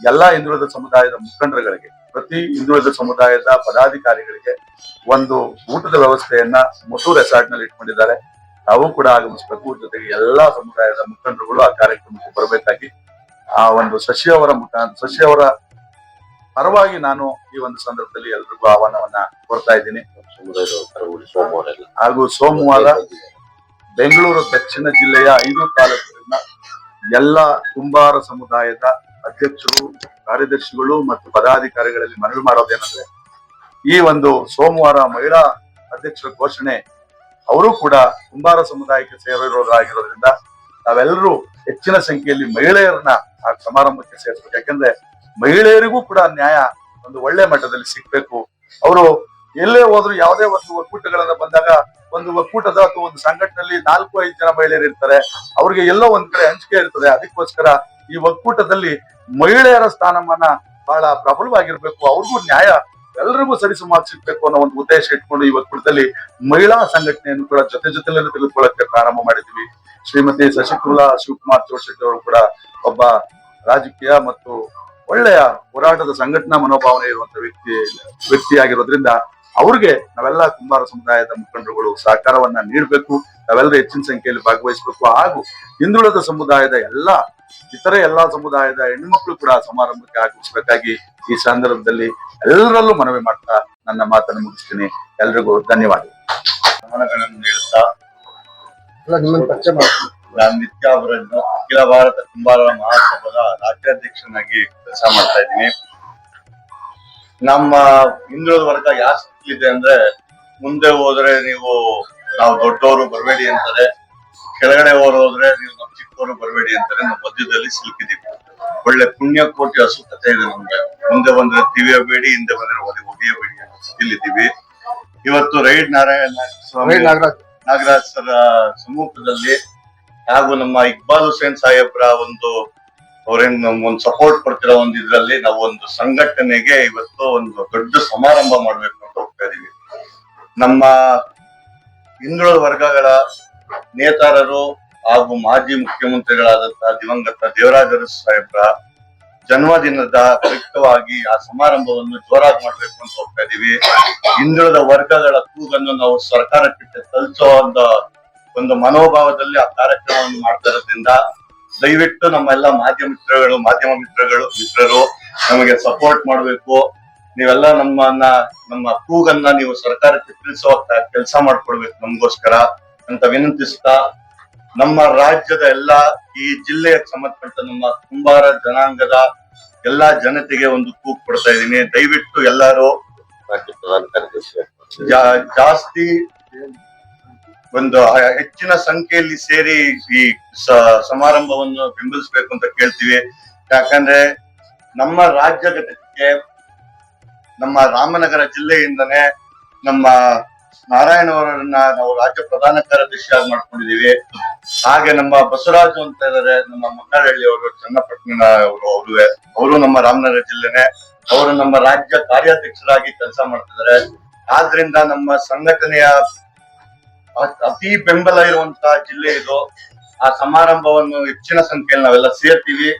ಎಲ್ಲಾ ಹಿಂದುಳಿದ ಸಮುದಾಯದ ಮುಖಂಡರುಗಳಿಗೆ, ಪ್ರತಿ ಹಿಂದುಳಿದ ಸಮುದಾಯದ ಪದಾಧಿಕಾರಿಗಳಿಗೆ ಒಂದು ಊಟದ ವ್ಯವಸ್ಥೆಯನ್ನ ಮುತ್ತು ರೆಸಾರ್ಟ್ನಲ್ಲಿ ಇಟ್ಕೊಂಡಿದ್ದಾರೆ. ನಾವು ಕೂಡ ಆಗಮಿಸಬೇಕು. ಜೊತೆಗೆ ಎಲ್ಲಾ ಸಮುದಾಯದ ಮುಖಂಡರುಗಳು ಆ ಕಾರ್ಯಕ್ರಮಕ್ಕೆ ಬರಬೇಕಾಗಿ ಆ ಒಂದು ಶಶಿ ಅವರ ಮುಖ, ಶಶಿ ಅವರ ಪರವಾಗಿ ನಾನು ಈ ಒಂದು ಸಂದರ್ಭದಲ್ಲಿ ಎಲ್ರಿಗೂ ಆಹ್ವಾನವನ್ನ ಕೊಡ್ತಾ ಇದ್ದೀನಿ. ಹಾಗೂ ಸೋಮವಾರ ಬೆಂಗಳೂರು ದಕ್ಷಿಣ ಜಿಲ್ಲೆಯ ಐದು ತಾಲೂಕಿನ ಎಲ್ಲ ಕುಂಬಾರ ಸಮುದಾಯದ ಅಧ್ಯಕ್ಷರು, ಕಾರ್ಯದರ್ಶಿಗಳು ಮತ್ತು ಪದಾಧಿಕಾರಿಗಳಲ್ಲಿ ಮನವಿ ಮಾಡೋದೇನಂದ್ರೆ ಈ ಒಂದು ಸೋಮವಾರ ಮಹಿಳಾ ಅಧ್ಯಕ್ಷರ ಘೋಷಣೆ, ಅವರು ಕೂಡ ಕುಂಬಾರ ಸಮುದಾಯಕ್ಕೆ ಸೇರಿರೋದಾಗಿರೋದ್ರಿಂದ ನಾವೆಲ್ಲರೂ ಹೆಚ್ಚಿನ ಸಂಖ್ಯೆಯಲ್ಲಿ ಮಹಿಳೆಯರನ್ನ ಆ ಸಮಾರಂಭಕ್ಕೆ ಸೇರಿಸ್ಬೇಕು. ಯಾಕಂದ್ರೆ ಮಹಿಳೆಯರಿಗೂ ಕೂಡ ನ್ಯಾಯ ಒಂದು ಒಳ್ಳೆ ಮಟ್ಟದಲ್ಲಿ ಸಿಗ್ಬೇಕು. ಅವರು ಎಲ್ಲೇ ಹೋದ್ರು ಯಾವುದೇ ಒಂದು ಒಕ್ಕೂಟಗಳನ್ನ ಬಂದಾಗ ಒಂದು ಒಕ್ಕೂಟದ ಅಥವಾ ಒಂದು ಸಂಘಟನೆಯಲ್ಲಿ ನಾಲ್ಕು, ಐದು ಜನ ಮಹಿಳೆಯರು ಇರ್ತಾರೆ. ಅವ್ರಿಗೆ ಎಲ್ಲೋ ಒಂದ್ ಕಡೆ ಹಂಚಿಕೆ ಇರ್ತದೆ. ಅದಕ್ಕೋಸ್ಕರ ಈ ಒಕ್ಕೂಟದಲ್ಲಿ ಮಹಿಳೆಯರ ಸ್ಥಾನಮಾನ ಬಹಳ ಪ್ರಬಲವಾಗಿರ್ಬೇಕು. ಅವ್ರಿಗೂ ನ್ಯಾಯ ಎಲ್ರಿಗೂ ಸರಿಸುಮಾರು ಸಿಗ್ಬೇಕು ಅನ್ನೋ ಒಂದು ಉದ್ದೇಶ ಇಟ್ಕೊಂಡು ಈ ಒಕ್ಕೂಟದಲ್ಲಿ ಮಹಿಳಾ ಸಂಘಟನೆಯನ್ನು ಕೂಡ ಜೊತೆ ಜೊತೆಲೇ ತಿಳ್ಕೊಳ್ಳಕ್ಕೆ ಪ್ರಾರಂಭ ಮಾಡಿದ್ವಿ. ಶ್ರೀಮತಿ ಶಶಿಕುಲಾ ಶಿವಕುಮಾರ್ ಜೋಶೆಟ್ಟಿ ಅವರು ಕೂಡ ಒಬ್ಬ ರಾಜಕೀಯ ಮತ್ತು ಒಳ್ಳೆಯ ಹೋರಾಟದ ಸಂಘಟನಾ ಮನೋಭಾವನೆ ಇರುವಂತ ವ್ಯಕ್ತಿ ವ್ಯಕ್ತಿಯಾಗಿರೋದ್ರಿಂದ ಅವ್ರಿಗೆ ನಾವೆಲ್ಲ ಕುಂಬಾರ ಸಮುದಾಯದ ಮುಖಂಡರುಗಳು ಸಹಕಾರವನ್ನ ನೀಡಬೇಕು. ನಾವೆಲ್ಲರೂ ಹೆಚ್ಚಿನ ಸಂಖ್ಯೆಯಲ್ಲಿ ಭಾಗವಹಿಸಬೇಕು. ಹಾಗೂ ಹಿಂದುಳಿದ ಸಮುದಾಯದ ಎಲ್ಲ ಇತರೆ ಎಲ್ಲಾ ಸಮುದಾಯದ ಹೆಣ್ಮಕ್ಳು ಕೂಡ ಸಮಾರಂಭಕ್ಕೆ ಆಗಮಿಸಬೇಕಾಗಿ ಈ ಸಂದರ್ಭದಲ್ಲಿ ಎಲ್ಲರಲ್ಲೂ ಮನವಿ ಮಾಡ್ತಾ ನನ್ನ ಮಾತನ್ನು ಮುಗಿಸ್ತೀನಿ. ಎಲ್ರಿಗೂ ಧನ್ಯವಾದ ಗಮನಗಳನ್ನು ನೀಡುತ್ತಾ ನಾನು ನಿತ್ಯ ಅವರನ್ನು ಅಖಿಲ ಭಾರತ ಕುಂಬಾರ ಮಹಾಸಭಾದ ರಾಜ್ಯಾಧ್ಯಕ್ಷನಾಗಿ ಕೆಲಸ ಮಾಡ್ತಾ ಇದ್ದೀನಿ. ನಮ್ಮ ಹಿಂದುಳಿದ ವರ್ಗ ಯಾವ ಸ್ಥಿತಿ ಇದೆ ಅಂದ್ರೆ ಮುಂದೆ ಹೋದ್ರೆ ನೀವು ನಾವು ದೊಡ್ಡವರು ಬರಬೇಡಿ ಅಂತಾರೆ ಕೆಳಗಡೆ ಹೋರ್ ಹೋದ್ರೆ ನೀವು ನಮ್ಮ ಚಿಕ್ಕವರು ಬರಬೇಡಿ ಅಂತಾರೆ ನಾವು ಮಧ್ಯದಲ್ಲಿ ಸಿಲುಕಿದೀವಿ ಒಳ್ಳೆ ಪುಣ್ಯ ಕೋಟಿ ಹಸು ಕಥೆ ಇದೆ ನಮ್ಗೆ. ಮುಂದೆ ಬಂದ್ರೆ ತಿವಿಯಬೇಡಿ ಹಿಂದೆ ಬಂದ್ರೆ ಒಲೆ ಒಡೆಯಬೇಡಿ ಅನ್ನೋ ಸ್ಥಿತಿಲಿದ್ದೀವಿ ಇವತ್ತು ರೈಡ್ ನಾರಾಯಣ ನಾಗರಾಜ್. ನಾಗರಾಜ್ ಸರ ಸಮ್ಮುಖದಲ್ಲಿ ಹಾಗೂ ನಮ್ಮ ಇಕ್ಬಾಲ್ ಹುಸೇನ್ ಸಾಹೇಬ್ರ ಒಂದು ಅವ್ರೇನ್ ಒಂದು ಸಪೋರ್ಟ್ ಕೊಡ್ತಿರೋ ಒಂದು ಇದ್ರಲ್ಲಿ ನಾವು ಒಂದು ಸಂಘಟನೆಗೆ ಇವತ್ತು ಒಂದು ದೊಡ್ಡ ಸಮಾರಂಭ ಮಾಡ್ಬೇಕು ಅಂತ ಹೋಗ್ತಾ ಇದೀವಿ. ನಮ್ಮ ಹಿಂದುಳಿದ ವರ್ಗಗಳ ನೇತಾರರು ಹಾಗೂ ಮಾಜಿ ಮುಖ್ಯಮಂತ್ರಿಗಳಾದಂತಹ ದಿವಂಗತ ದೇವರಾಜ ಸಾಹೇಬ್ರ ಜನ್ಮದಿನದ ಪ್ರಯುಕ್ತವಾಗಿ ಆ ಸಮಾರಂಭವನ್ನು ಜೋರಾಗಿ ಮಾಡ್ಬೇಕು ಅಂತ ಹೋಗ್ತಾ ಇದೀವಿ. ಹಿಂದುಳಿದ ವರ್ಗಗಳ ಕೂಗನ್ನು ನಾವು ಸರ್ಕಾರಕ್ಕೆ ತಲುಪಿಸೋ ಒಂದು ಒಂದು ಮನೋಭಾವದಲ್ಲಿ ಆ ಕಾರ್ಯಕ್ರಮವನ್ನು ಮಾಡ್ತಾ ಇರೋದ್ರಿಂದ ದಯವಿಟ್ಟು ನಮ್ಮ ಎಲ್ಲ ಮಾಧ್ಯಮ ಮಿತ್ರಗಳು ಮಾಧ್ಯಮ ಮಿತ್ರಗಳು ಮಿತ್ರರು ನಮಗೆ ಸಪೋರ್ಟ್ ಮಾಡಬೇಕು. ನೀವೆಲ್ಲ ನಮ್ಮನ್ನ ನಮ್ಮ ಕೂಗನ್ನ ನೀವು ಸರ್ಕಾರಕ್ಕೆ ತಿಳಿಸೋ ಕೆಲಸ ಮಾಡ್ಕೊಡ್ಬೇಕು ನಮಗೋಸ್ಕರ ಅಂತ ವಿನಂತಿಸ್ತಾ ನಮ್ಮ ರಾಜ್ಯದ ಎಲ್ಲ ಈ ಜಿಲ್ಲೆಗೆ ಸಂಬಂಧಪಟ್ಟ ನಮ್ಮ ಕುಂಬಾರ ಜನಾಂಗದ ಎಲ್ಲಾ ಜನತೆಗೆ ಒಂದು ಕೂಗ್ ಕೊಡ್ತಾ ಇದ್ದೀನಿ. ದಯವಿಟ್ಟು ಎಲ್ಲರೂ ಜಾಸ್ತಿ ಒಂದು ಹೆಚ್ಚಿನ ಸಂಖ್ಯೆಯಲ್ಲಿ ಸೇರಿ ಈ ಸಮಾರಂಭವನ್ನು ಬೆಂಬಲಿಸಬೇಕು ಅಂತ ಕೇಳ್ತೀವಿ. ಯಾಕಂದ್ರೆ ನಮ್ಮ ರಾಜ್ಯ ಘಟಕಕ್ಕೆ ನಮ್ಮ ರಾಮನಗರ ಜಿಲ್ಲೆಯಿಂದನೇ ನಮ್ಮ ನಾರಾಯಣ ಅವರನ್ನ ನಾವು ರಾಜ್ಯ ಪ್ರಧಾನ ಕಾರ್ಯದರ್ಶಿಯಾಗಿ ಮಾಡ್ಕೊಂಡಿದೀವಿ ಹಾಗೆ ನಮ್ಮ ಬಸವರಾಜು ಅಂತ ಇದ್ದಾರೆ ನಮ್ಮ ಮನ್ನಹಳ್ಳಿ ಅವರು, ಚನ್ನಪಟ್ಟಣ ಅವರು ಅವರು ಅವರು ನಮ್ಮ ರಾಮನಗರ ಜಿಲ್ಲೆನೆ. ಅವರು ನಮ್ಮ ರಾಜ್ಯ ಕಾರ್ಯಾಧ್ಯಕ್ಷರಾಗಿ ಕೆಲಸ ಮಾಡ್ತಿದ್ದಾರೆ. ಆದ್ರಿಂದ ನಮ್ಮ ಸಂಘಟನೆಯ ಅತಿ ಬೆಂಬಲ ಇರುವಂತಹ ಜಿಲ್ಲೆ ಇದು. ಆ ಸಮಾರಂಭವನ್ನು ಹೆಚ್ಚಿನ ಸಂಖ್ಯೆಯಲ್ಲಿ ನಾವೆಲ್ಲ ಸೇರ್ತೀವಿ,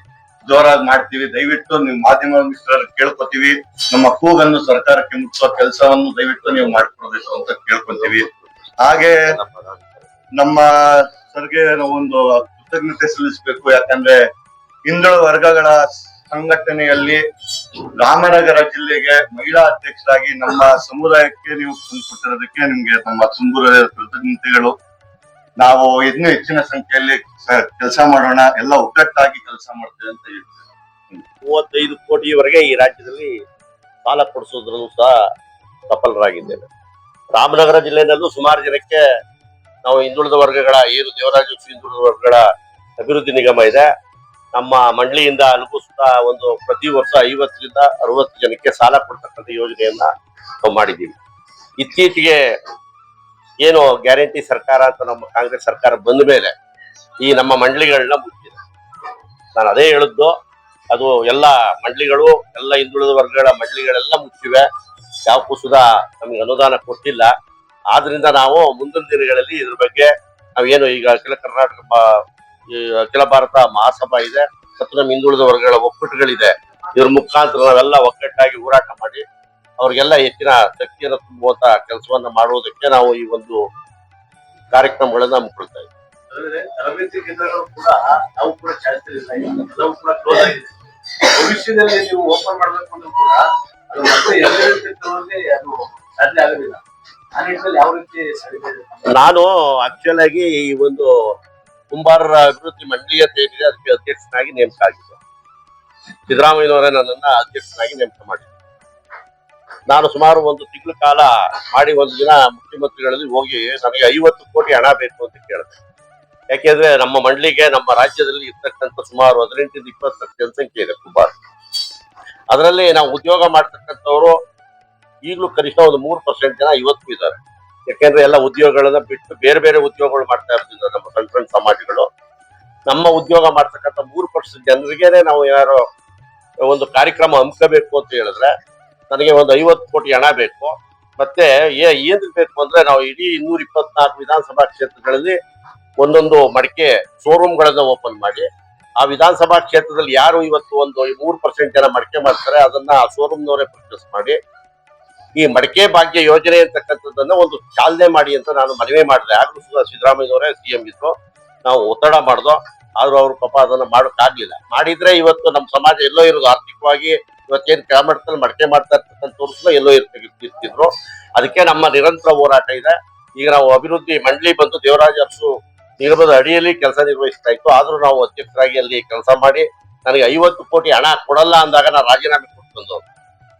ಜೋರಾಗಿ ಮಾಡ್ತೀವಿ. ದಯವಿಟ್ಟು ನೀವು ಮಾಧ್ಯಮ ಮಿತ್ರರು ಕೇಳ್ಕೊತೀವಿ. ನಮ್ಮ ಕೂಗನ್ನು ಸರ್ಕಾರಕ್ಕೆ ಮುಚ್ಚುವ ಕೆಲಸವನ್ನು ದಯವಿಟ್ಟು ನೀವು ಮಾಡ್ಕೊಡ್ಬೇಕು ಅಂತ ಕೇಳ್ಕೊತೀವಿ. ಹಾಗೆ ನಮ್ಮ ಸರ್ಗೆ ಒಂದು ಕೃತಜ್ಞತೆ ಸಲ್ಲಿಸಬೇಕು. ಯಾಕಂದ್ರೆ ಹಿಂದುಳಿದ ವರ್ಗಗಳ ಸಂಘಟನೆಯಲ್ಲಿ ರಾಮನಗರ ಜಿಲ್ಲೆಗೆ ಮಹಿಳಾ ಅಧ್ಯಕ್ಷರಾಗಿ ನಮ್ಮ ಸಮುದಾಯಕ್ಕೆ ನೀವು ತಂದುಕೊಟ್ಟಿರೋದಕ್ಕೆ ನಿಮ್ಗೆ ನಮ್ಮ ತುಂಬುರದ ಪ್ರತಿನಿಧಿಗಳು ನಾವು ಇನ್ನೂ ಹೆಚ್ಚಿನ ಸಂಖ್ಯೆಯಲ್ಲಿ ಕೆಲಸ ಮಾಡೋಣ, ಎಲ್ಲ ಒಗ್ಗಟ್ಟಾಗಿ ಕೆಲಸ ಮಾಡ್ತೇವೆ ಅಂತ ಹೇಳ್ತೀವಿ ಮೂವತ್ತೈದು ಕೋಟಿವರೆಗೆ ಈ ರಾಜ್ಯದಲ್ಲಿ ಸಾಲ ಕೊಡಿಸೋದ್ರಲ್ಲೂ ಸಹ ಸಫಲರಾಗಿದ್ದೇವೆ. ರಾಮನಗರ ಜಿಲ್ಲೆಯಲ್ಲೂ ಸುಮಾರು ಜನಕ್ಕೆ ನಾವು ಹಿಂದುಳಿದ ವರ್ಗಗಳ ಏನು ದೇವರಾಜ ಹಿಂದುಳಿದ ವರ್ಗಗಳ ಅಭಿವೃದ್ಧಿ ನಿಗಮ ಇದೆ. ನಮ್ಮ ಮಂಡಳಿಯಿಂದ ಅನುಭವಿಸ್ತಾ ಒಂದು ಪ್ರತಿ ವರ್ಷ ಐವತ್ತರಿಂದ ಅರವತ್ತು ಜನಕ್ಕೆ ಸಾಲ ಕೊಡ್ತಕ್ಕಂಥ ಯೋಜನೆಯನ್ನ ನಾವು ಮಾಡಿದ್ದೀವಿ. ಇತ್ತೀಚೆಗೆ ಏನು ಗ್ಯಾರಂಟಿ ಸರ್ಕಾರ ಅಂತ ನಮ್ಮ ಕಾಂಗ್ರೆಸ್ ಸರ್ಕಾರ ಬಂದ ಮೇಲೆ ಈ ನಮ್ಮ ಮಂಡಳಿಗಳನ್ನ ಮುಚ್ಚಿದೆ. ನಾನು ಅದೇ ಹೇಳಿದ್ದು, ಅದು ಎಲ್ಲ ಮಂಡಳಿಗಳು ಎಲ್ಲ ಹಿಂದುಳಿದ ವರ್ಗಗಳ ಮಂಡಳಿಗಳೆಲ್ಲ ಮುಚ್ಚಿವೆ. ಯಾವಕ್ಕೂ ಸುಧಾ ನಮಗೆ ಅನುದಾನ ಕೊಟ್ಟಿಲ್ಲ. ಆದ್ರಿಂದ ನಾವು ಮುಂದಿನ ದಿನಗಳಲ್ಲಿ ಇದ್ರ ಬಗ್ಗೆ ನಾವೇನು ಈಗ ಅಖಿಲ ಕರ್ನಾಟಕ ಅಖಿಲ ಭಾರತ ಮಹಾಸಭಾ ಇದೆ. ಮತ್ತು ನಮ್ಮ ಹಿಂದುಳಿದ ವರ್ಗಗಳ ಒಕ್ಕೂಟಗಳಿದೆ. ಇವ್ರ ಮುಖಾಂತರ ನಾವೆಲ್ಲ ಒಗ್ಗಟ್ಟಾಗಿ ಹೋರಾಟ ಮಾಡಿ ಅವ್ರಿಗೆಲ್ಲ ಹೆಚ್ಚಿನ ಶಕ್ತಿಯನ್ನು ತುಂಬುವಂತ ಕೆಲಸವನ್ನ ಮಾಡುವುದಕ್ಕೆ ನಾವು ಈ ಒಂದು ಕಾರ್ಯಕ್ರಮಗಳನ್ನ ಹಮ್ಮಿಕೊಳ್ತಾ ಇದ್ದೀವಿ. ಅಂದ್ರೆ ತರಬೇತಿ ಕೇಂದ್ರಗಳು ಕೂಡ ನಾವು ಕೂಡ ಚಾಲ್ತಿಯಲ್ಲಿಲ್ಲ ಈಗ. ಕೂಡ ಕ್ಲೋಸ್ ಆಗಿದೆ. ಭವಿಷ್ಯದಲ್ಲಿ ನೀವು ಓಪನ್ ಮಾಡ್ಬೇಕು ಅಂದ್ರೂ ಕೂಡ ಅದು ಮತ್ತೆ ಎಲ್ಲ ಅದು ಸಾಧ್ಯ ಆಗೋದಿಲ್ಲ. ಆ ನಿಟ್ಟಿನಲ್ಲಿ ಯಾವ ರೀತಿ ನಾನು ಆಕ್ಚುಲ್ ಆಗಿ ಈ ಒಂದು ಕುಂಬಾರರ ಅಭಿವೃದ್ಧಿ ಮಂಡಳಿಯ ಏನಿದೆ ಅದಕ್ಕೆ ಅಧ್ಯಕ್ಷನಾಗಿ ನೇಮಕ ಆಗಿದೆ ಸಿದ್ದರಾಮಯ್ಯನವರೇ ನನ್ನನ್ನ ಅಧ್ಯಕ್ಷನಾಗಿ ನೇಮಕ ಮಾಡಿದ್ರು. ನಾನು ಸುಮಾರು ಒಂದು ತಿಂಗಳ ಕಾಲ ಮಾಡಿ ಒಂದು ದಿನ ಮುಖ್ಯಮಂತ್ರಿಗಳಲ್ಲಿ ಹೋಗಿ ನನಗೆ ಐವತ್ತು ಕೋಟಿ ಹಣ ಬೇಕು ಅಂತ ಕೇಳಿದೆ. ಯಾಕೆಂದ್ರೆ ನಮ್ಮ ಮಂಡಳಿಗೆ ನಮ್ಮ ರಾಜ್ಯದಲ್ಲಿ ಇರ್ತಕ್ಕಂಥ ಸುಮಾರು ಹದಿನೆಂಟರಿಂದ ಇಪ್ಪತ್ತು ಲಕ್ಷ ಜನಸಂಖ್ಯೆ ಇದೆ ಕುಂಬಾರ. ಅದರಲ್ಲಿ ನಾವು ಉದ್ಯೋಗ ಮಾಡ್ತಕ್ಕಂಥವ್ರು ಈಗಲೂ ಕನಿಷ್ಠ ಒಂದು ಮೂರು ಪರ್ಸೆಂಟ್ ಜನ ಇವತ್ತು ಇದ್ದಾರೆ. ಯಾಕೆಂದ್ರೆ ಎಲ್ಲ ಉದ್ಯೋಗಗಳನ್ನ ಬಿಟ್ಟು ಬೇರೆ ಬೇರೆ ಉದ್ಯೋಗಗಳು ಮಾಡ್ತಾ ಇರ್ತಿದ್ರು ನಮ್ಮ ಸಣ್ಣ ಸಣ್ಣ ಸಮಾಜಗಳು, ನಮ್ಮ ಉದ್ಯೋಗ ಮಾಡ್ತಕ್ಕಂಥ ಮೂರು ಪರ್ಸೆಂಟ್ ಜನರಿಗೇನೆ ನಾವು ಯಾರು ಒಂದು ಕಾರ್ಯಕ್ರಮ ಹಮ್ಮಿಕೋಬೇಕು ಅಂತ ಹೇಳಿದ್ರೆ ನನಗೆ ಒಂದು ಐವತ್ತು ಕೋಟಿ ಹಣ ಬೇಕು. ಮತ್ತೆ ಏ ಏನ್ ಬೇಕು ಅಂದ್ರೆ ನಾವು ಇಡೀ ಇನ್ನೂರ ಇಪ್ಪತ್ನಾಲ್ಕು ವಿಧಾನಸಭಾ ಕ್ಷೇತ್ರಗಳಲ್ಲಿ ಒಂದೊಂದು ಮಡಿಕೆ ಶೋರೂಮ್ಗಳನ್ನ ಓಪನ್ ಮಾಡಿ, ಆ ವಿಧಾನಸಭಾ ಕ್ಷೇತ್ರದಲ್ಲಿ ಯಾರು ಇವತ್ತು ಒಂದು ಮೂರು ಪರ್ಸೆಂಟ್ ಜನ ಮಡಿಕೆ ಮಾಡ್ತಾರೆ, ಅದನ್ನ ಆ ಶೋರೂಮ್ನವರೇ ಪರ್ಚೇಸ್ ಮಾಡಿ ಈ ಮಡಿಕೆ ಭಾಗ್ಯ ಯೋಜನೆ ಅಂತಕ್ಕಂಥದ್ದನ್ನ ಒಂದು ಚಾಲನೆ ಮಾಡಿ ಅಂತ ನಾನು ಮನವಿ ಮಾಡಿದೆ. ಆದ್ರೂ ಸುಧಾ ಸಿ ಸಿಎಂ ಇದ್ರು. ನಾವು ಒತ್ತಡ ಮಾಡ್ದೋ, ಆದ್ರೂ ಅವ್ರ ಪಾಪ ಅದನ್ನ ಮಾಡೋಕ್ಕಾಗ್ಲಿಲ್ಲ ಮಾಡಿದ್ರೆ ಇವತ್ತು ನಮ್ಮ ಸಮಾಜ ಎಲ್ಲೋ ಇರೋದು. ಆರ್ಥಿಕವಾಗಿ ಇವತ್ತೇನು ಕೆಳಮಟ್ಟದಲ್ಲಿ ಮಡಿಕೆ ಮಾಡ್ತಾ ಇರ್ತಕ್ಕಂಥ ತೋರಿಸಲು ಎಲ್ಲೋ ಇರ್ತಿದ್ರು. ಅದಕ್ಕೆ ನಮ್ಮ ನಿರಂತರ ಹೋರಾಟ ಇದೆ. ಈಗ ನಾವು ಅಭಿವೃದ್ಧಿ ಮಂಡಳಿ ಬಂದು ದೇವರಾಜ ಅರಸು ನಿಗಮದ ಅಡಿಯಲ್ಲಿ ಕೆಲಸ ನಿರ್ವಹಿಸ್ತಾ ಇತ್ತು. ಆದ್ರೂ ನಾವು ಅಧ್ಯಕ್ಷರಾಗಿ ಅಲ್ಲಿ ಕೆಲಸ ಮಾಡಿ, ನನಗೆ ಐವತ್ತು ಕೋಟಿ ಹಣ ಕೊಡಲ್ಲ ಅಂದಾಗ ನಾನು ರಾಜೀನಾಮೆ ಕೊಟ್ಟು ಬಂದವರು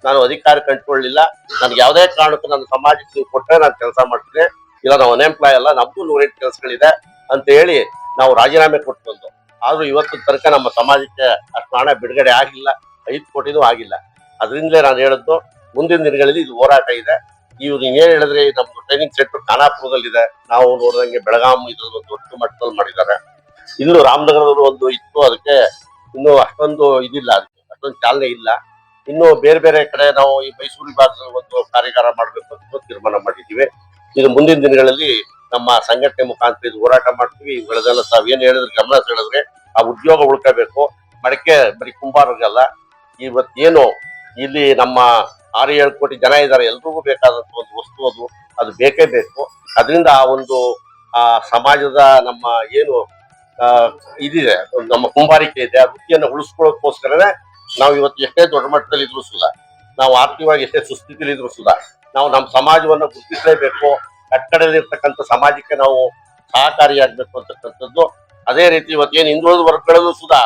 ನಾನು ಅಧಿಕಾರ ಕಂಡುಕೊಳ್ಳಲಿಲ್ಲ ನನ್ಗೆ ಯಾವುದೇ ಕಾರಣಕ್ಕೂ ನನ್ನ ಸಮಾಜಕ್ಕೆ ನೀವು ಕೊಟ್ಟರೆ ನಾನು ಕೆಲಸ ಮಾಡ್ತೀನಿ. ಇಲ್ಲ ನಾವು ಅನ್ಎಂಪ್ಲಾಯ್ ಅಲ್ಲ, ನಮಗೂ ನೂರೆಂಟು ಕೆಲಸಗಳಿದೆ ಅಂತ ಹೇಳಿ ನಾವು ರಾಜೀನಾಮೆ ಕೊಟ್ಟು ಬಂದು ಆದ್ರೂ ಇವತ್ತು ತನಕ ನಮ್ಮ ಸಮಾಜಕ್ಕೆ ಅಷ್ಟು ಹಣ ಬಿಡುಗಡೆ ಆಗಿಲ್ಲ, ಐದು ಕೋಟಿನೂ ಆಗಿಲ್ಲ. ಅದರಿಂದಲೇ ನಾನು ಹೇಳಿದ್ದು ಮುಂದಿನ ದಿನಗಳಲ್ಲಿ ಇದು ಹೋರಾಟ ಇದೆ. ಇವ್ರು ಏನ್ ಹೇಳಿದ್ರೆ ನಮ್ದು ಟ್ರೈನಿಂಗ್ ಸೆಂಟರ್ ಖಾನಾಪುರದಲ್ಲಿದೆ. ನಾವು ನೋಡಿದಂಗೆ ಬೆಳಗಾಂ ಇದ್ರಲ್ಲಿ ಒಂದು ದೊಡ್ಡ ಮಟ್ಟದಲ್ಲಿ ಮಾಡಿದ್ದಾರೆ. ಇನ್ನು ರಾಮನಗರದಲ್ಲಿ ಒಂದು ಇತ್ತು, ಅದಕ್ಕೆ ಇನ್ನು ಅಷ್ಟೊಂದು ಇದಿಲ್ಲ ಅದಕ್ಕೆ ಅಷ್ಟೊಂದು ಚಾಲನೆ ಇಲ್ಲ. ಇನ್ನು ಬೇರೆ ಬೇರೆ ಕಡೆ ನಾವು ಈ ಮೈಸೂರು ವಿಭಾಗದ ಒಂದು ಕಾರ್ಯಾಗಾರ ಮಾಡಬೇಕು ಅಂತ ತೀರ್ಮಾನ ಮಾಡಿದ್ದೀವಿ. ಇದು ಮುಂದಿನ ದಿನಗಳಲ್ಲಿ ನಮ್ಮ ಸಂಘಟನೆ ಮುಖಾಂತರ ಇದು ಹೋರಾಟ ಮಾಡ್ತೀವಿ. ಬೆಳೆದಲ್ಲ ತಾವು ಏನು ಹೇಳಿದ್ರೆ ಗಮನ ಸೆಳೆದ್ರೆ ಆ ಉದ್ಯೋಗ ಉಳ್ಕೋಬೇಕು. ಮಡಕೆ ಬರೀ ಕುಂಬಾರರಿಗಲ್ಲ ಇವತ್ತೇನು ಇಲ್ಲಿ ನಮ್ಮ ಆರು ಏಳು ಕೋಟಿ ಜನ ಇದ್ದಾರೆ. ಎಲ್ರಿಗೂ ಬೇಕಾದಂಥ ಒಂದು ವಸ್ತು ಅದು. ಅದು ಬೇಕೇ ಬೇಕು. ಅದರಿಂದ ಆ ಒಂದು, ಆ ಸಮಾಜದ ನಮ್ಮ ಏನು ಇದಿದೆ. ನಮ್ಮ ಕುಂಬಾರಿಕೆ ಇದೆ. ಆ ವೃತ್ತಿಯನ್ನು ಉಳಿಸ್ಕೊಳ್ಳೋಕ್ಕೋಸ್ಕರನೇ ನಾವು ಇವತ್ತು ಎಷ್ಟೇ ದೊಡ್ಡ ಮಟ್ಟದಲ್ಲಿ ಇದ್ರು ಸುಧಾ ನಾವು ಆರ್ಥಿಕವಾಗಿ ಎಷ್ಟೇ ಸುಸ್ಥಿತಿಲಿ ಇದ್ರು ಸುಧಾ ನಾವು ನಮ್ಮ ಸಮಾಜವನ್ನು ಗುರುತಿಸಲೇಬೇಕು. ಕಟ್ಟಡದಲ್ಲಿರ್ತಕ್ಕಂಥ ಸಮಾಜಕ್ಕೆ ನಾವು ಸಹಕಾರಿಯಾಗಬೇಕು ಅಂತಕ್ಕಂಥದ್ದು. ಅದೇ ರೀತಿ ಇವತ್ತೇನು ಹಿಂದುಳಿದ ವರ್ಗಗಳಲ್ಲೂ ಸುಧಾ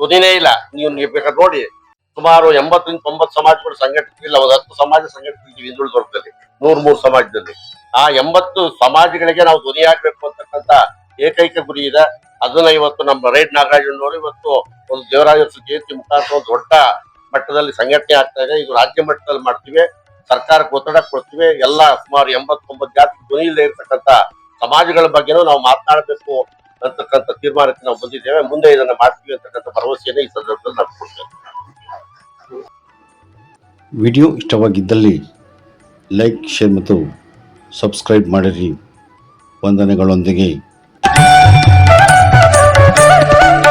ಧ್ವನಿನೇ ಇಲ್ಲ. ನೀವು ಬೇಕಾದ್ರೆ ನೋಡಿ, ಸುಮಾರು ಎಂಬತ್ತರಿಂದ ತೊಂಬತ್ತು ಸಮಾಜಗಳು ಸಂಘಟಿಸಿಲ್ಲ ಒಂದು ಹತ್ತು ಸಮಾಜ ಸಂಘಟಿಸಿದ್ವಿ ಹಿಂದುಳಿದ ವರ್ಗದಲ್ಲಿ, ನೂರ್ ಮೂರು ಸಮಾಜದಲ್ಲಿ. ಆ ಎಂಬತ್ತು ಸಮಾಜಗಳಿಗೆ ನಾವು ಧ್ವನಿಯಾಗಬೇಕು ಅಂತಕ್ಕಂಥ ಏಕೈಕ ಗುರಿ ಇದೆ. ಅದನ್ನ ಇವತ್ತು ನಮ್ಮ ರೈಟ್ ನಾಗರಾಜಣ್ಣವರು ಇವತ್ತು ಒಂದು ದೇವರಾಜ ಜಯಂತಿ ಮುಖಾಂತರ ದೊಡ್ಡ ಮಟ್ಟದಲ್ಲಿ ಸಂಘಟನೆ ಆಗ್ತಾ ಇದೆ. ಇದು ರಾಜ್ಯ ಮಟ್ಟದಲ್ಲಿ ಮಾಡ್ತೀವಿ. ಸರ್ಕಾರಕ್ಕೆ ಒತ್ತಡ ಕೊಡ್ತೀವಿ. ಎಲ್ಲ ಸುಮಾರು ಎಂಬತ್ತೊಂಬತ್ತು ಜಾತಿ ಧ್ವನಿ ಇಲ್ಲದೆ ಇರ್ತಕ್ಕಂಥ ಸಮಾಜಗಳ ಬಗ್ಗೆನೂ ನಾವು ಮಾತನಾಡಬೇಕು ಅಂತಕ್ಕಂಥ ತೀರ್ಮಾನಕ್ಕೆ ನಾವು ಬಂದಿದ್ದೇವೆ. ಮುಂದೆ ಇದನ್ನ ಮಾಡ್ತೀವಿ ಅಂತಕ್ಕಂಥ ಭರವಸೆಯನ್ನು ಈ ಸಂದರ್ಭದಲ್ಲಿ ನಾವು ಕೊಡ್ತೇವೆ. ವಿಡಿಯೋ ಇಷ್ಟವಾಗಿದ್ದಲ್ಲಿ ಲೈಕ್, ಶೇರ್ ಮತ್ತು ಸಬ್ಸ್ಕ್ರೈಬ್ ಮಾಡಿರಿ. ವಂದನೆಗಳೊಂದಿಗೆ. Oh.